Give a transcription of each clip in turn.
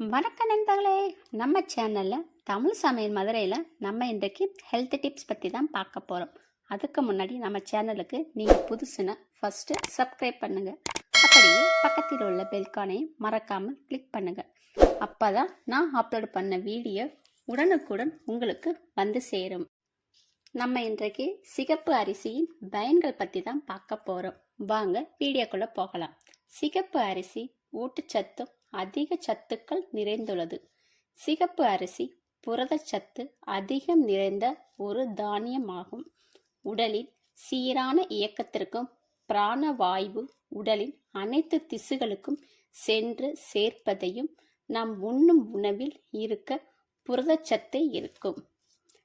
வணக்கம் நண்பர்களே. நம்ம சேனலில் தமிழ் சமையல் மதுரையில் நம்ம இன்றைக்கு ஹெல்த் டிப்ஸ் பற்றி தான் பார்க்க போகிறோம் அதுக்கு முன்னாடி நம்ம சேனலுக்கு நீங்கள் புதுசுன்னா ஃபஸ்ட்டு சப்ஸ்கிரைப் பண்ணுங்கள் அப்படியே பக்கத்தில் உள்ள பெல்கானையும் மறக்காமல் கிளிக் பண்ணுங்கள் அப்போ தான் நான் அப்லோட் பண்ண வீடியோ உடனுக்குடன் உங்களுக்கு வந்து சேரும். நம்ம இன்றைக்கு சிகப்பு அரிசியின் பயன்கள் பற்றி தான் பார்க்க போகிறோம் வாங்க வீடியோக்குள்ளே போகலாம். சிகப்பு அரிசி ஊட்டச்சத்தும் அதிக சத்துக்கள் நிறைந்துள்ளது. சிகப்பு அரிசி புரதச்சத்து அதிகம் நிறைந்த ஒரு தானியமாகும். உடலின் சீரான இயக்கத்திற்கும் பிராணவாயு உடலின் அனைத்து திசுகளுக்கும் சென்று சேர்ப்பதையும் நாம் உண்ணும் உணவில் இருக்க புரதச்சத்து இருக்கும்.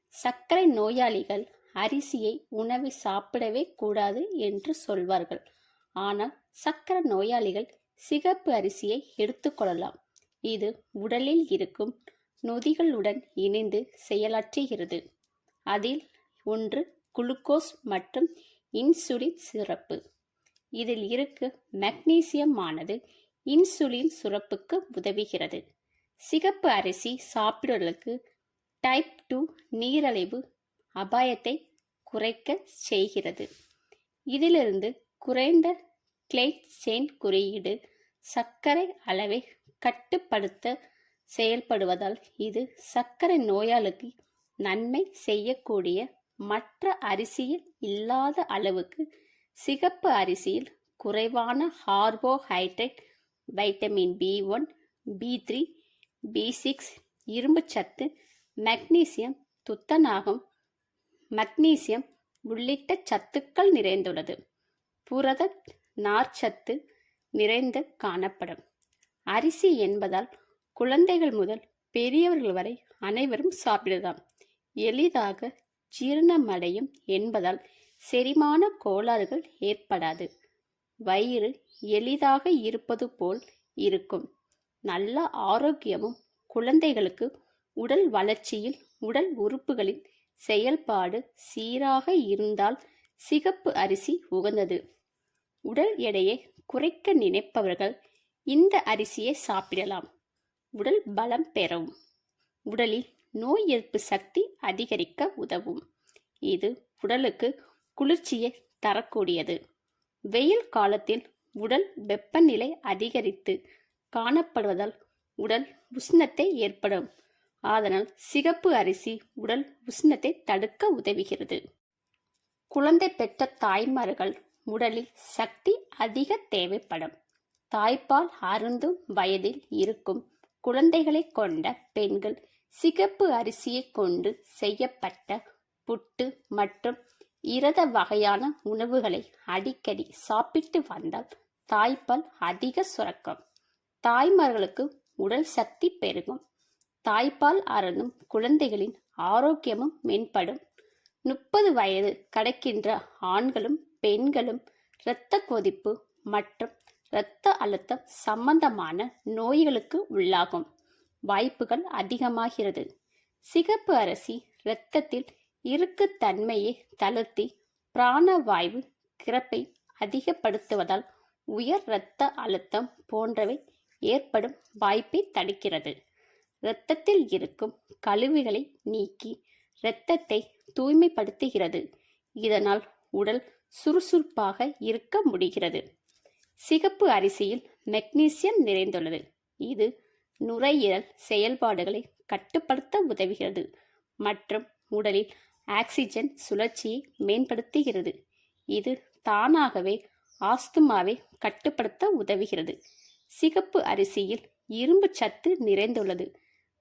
சர்க்கரை நோயாளிகள் அரிசியை உணவை சாப்பிடவே கூடாது என்று சொல்வார்கள். ஆனால் சர்க்கரை நோயாளிகள் சிகப்பு அரிசியை எடுத்துக்கொள்ளலாம் இது உடலில் இருக்கும் நொதிகளுடன் இணைந்து செயலாற்றுகிறது. அதில் ஒன்று குளுக்கோஸ் மற்றும் இன்சுலின் சுரப்பு. இதில் இருக்கு மெக்னீசியம் ஆனது இன்சுலின் சுரப்புக்கு உதவுகிறது. சிகப்பு அரிசி சாப்பிடுவதற்கு டைப் டூ நீரழிவு அபாயத்தை குறைக்க செய்கிறது. இதிலிருந்து குறைந்த கிளைசேன் குறியீடு சர்க்கரை அளவை கட்டுப்படுத்த செயல்படுவதால் இது சர்க்கரை நோயாளிக்கு நன்மை செய்யக்கூடிய மற்ற அரிசியில் இல்லாத அளவுக்கு சிகப்பு அரிசியில் குறைவான carbohydrate vitamin B one B three B six இரும்புச்சத்து மக்னீசியம் துத்தநாகம் மக்னீசியம் உள்ளிட்ட சத்துக்கள் நிறைந்துள்ளது. புரத நார்ச்சத்து நிறைந்து காணப்படும். அரிசி என்பதால் குழந்தைகள் முதல் பெரியவர்கள் வரை அனைவரும் சாப்பிடலாம். எளிதாக ஜீரணமடையும் என்பதால் செரிமான கோளாறுகள் ஏற்படாது. வயிறு எளிதாக இருப்பது போல் இருக்கும். நல்ல ஆரோக்கியமும் குழந்தைகளுக்கு உடல் வளர்ச்சியில் உடல் உறுப்புகளின் செயல்பாடு சீராக இருந்தால் சிகப்பு அரிசி உகந்தது. உடல் எடையை குறைக்க நினைப்பவர்கள் இந்த அரிசியை சாப்பிடலாம். உடல் பலம் பெறவும். உடலில் நோய் எதிர்ப்பு சக்தி அதிகரிக்க உதவும். இது உடலுக்கு குளிர்ச்சியை தரக்கூடியது. வெயில் காலத்தில் உடல் வெப்பநிலை அதிகரித்து காணப்படுவதால் உடல் உஷ்ணத்தை ஏற்படும். அதனால் சிகப்பு அரிசி உடல் உஷ்ணத்தை தடுக்க உதவுகிறது. குழந்தை பெற்ற தாய்மார்கள் உடலில் சக்தி அதிக தேவைப்படும். தாய்ப்பால் அருந்தும் வயதில் இருக்கும் குழந்தைகளை கொண்ட பெண்கள் சிகப்பு அரிசியை கொண்டு செய்யப்பட்ட புட்டு மற்றும் இரத வகையான உணவுகளை அடிக்கடி சாப்பிட்டு வந்தால் தாய்ப்பால் அதிக சுரக்கும். தாய்மார்களுக்கு உடல் சக்தி பெருகும். தாய்ப்பால் அருந்தும் குழந்தைகளின் ஆரோக்கியமும் மேம்படும். முப்பது வயது கடக்கின்ற ஆண்களும் பெண்களும் இரத்த கொதிப்பு மற்றும் இரத்த அழுத்தம் சம்பந்தமான நோய்களுக்கு உள்ளாகும். வாய்ப்புகள் அதிகமாகிறது. சிகப்பு அரிசி இரத்தத்தில் இருக்கு தன்மையை தளர்த்தி பிராணவாயு கிறப்பை அதிகப்படுத்துவதால் உயர் இரத்த அழுத்தம் போன்றவை ஏற்படும் வாய்ப்பை தடுக்கிறது. இரத்தத்தில் இருக்கும் கழிவுகளை நீக்கி இரத்தத்தை தூய்மைப்படுத்துகிறது. இதனால் உடல் சுறுசுறுப்பாக இருக்க முடிகிறது. சிகப்பு அரிசியில் மெக்னீசியம் நிறைந்துள்ளது. இது நுரையீரல் செயல்பாடுகளை கட்டுப்படுத்த உதவுகிறது மற்றும் உடலில் ஆக்சிஜன் சுழற்சியை மேம்படுத்துகிறது. இது தானாகவே ஆஸ்துமாவை கட்டுப்படுத்த உதவுகிறது. சிகப்பு அரிசியில் இரும்பு சத்து நிறைந்துள்ளது.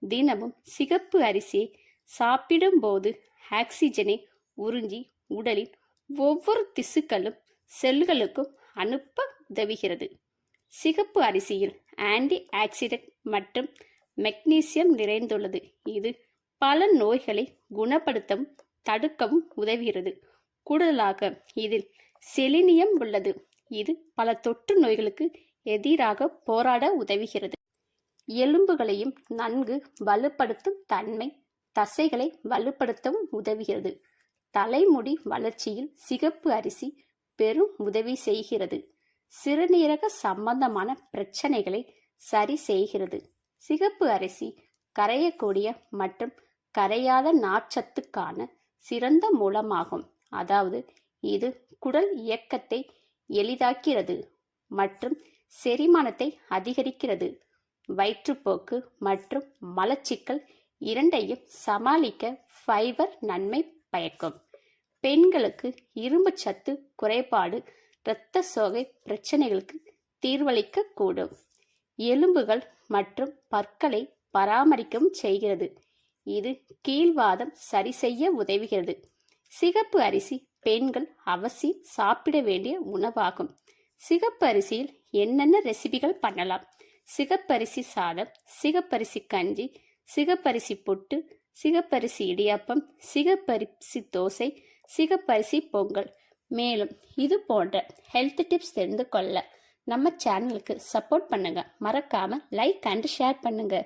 தினமும் சிகப்பு அரிசியை சாப்பிடும்போது ஆக்சிஜனை உறிஞ்சி உடலின் ஒவ்வொரு திசுக்களும் செல்களுக்கும் அனுப்ப உதவுகிறது. சிகப்பு அரிசியில் ஆன்டி ஆக்சிடென்ட் மற்றும் மெக்னீசியம் நிறைந்துள்ளது. இது பல நோய்களை குணப்படுத்தவும் தடுக்கவும் உதவுகிறது. கூடுதலாக இதில் செலினியம் உள்ளது. இது பல தொற்று நோய்களுக்கு எதிராக போராட உதவுகிறது. எலும்புகளையும் நன்கு வலுப்படுத்தும் தன்மை தசைகளை வலுப்படுத்தவும் உதவுகிறது. தலைமுடி வளர்ச்சியில் சிகப்பு அரிசி பெரும் உதவி செய்கிறது. சிறுநீரக சம்பந்தமான பிரச்சனைகளை சரி செய்கிறது. சிகப்பு அரிசி கரையக்கூடிய மற்றும் கரையாத நார்ச்சத்துக்கான சிறந்த மூலமாகும். அதாவது இது குடல் இயக்கத்தை எளிதாக்கிறது மற்றும் செரிமானத்தை அதிகரிக்கிறது. வயிற்றுப்போக்கு மற்றும் மலச்சிக்கல் இரண்டையும் சமாளிக்க ஃபைபர் நன்மை பயக்கும். பெண்களுக்கு இரும்பு சத்து குறைபாடு இரத்த சோகை பிரச்சனைகளுக்கு தீர்வளிக்க கூடும் எலும்புகள் மற்றும் பற்களை பராமரிக்கவும் செய்கிறது. இது கீழ்வாதம் சரி செய்ய உதவுகிறது. சிகப்பு அரிசி பெண்கள் அவசியம் சாப்பிட வேண்டிய உணவாகும். சிகப்பு அரிசியில் என்னென்ன ரெசிபிகள் பண்ணலாம்? சிகப்பரிசி சாதம் சிகப்பரிசி கஞ்சி சிகப்பரிசி புட்டு சிகப்பரிசி இடியாப்பம் சிகப்பரிசி தோசை சிகப்பரிசி பொங்கல். மேலும் இது போன்ற ஹெல்த் டிப்ஸ் தெரிந்து கொள்ள நம்ம சேனலுக்கு சப்போர்ட் பண்ணுங்க. மறக்காம லைக் அண்ட் ஷேர் பண்ணுங்க.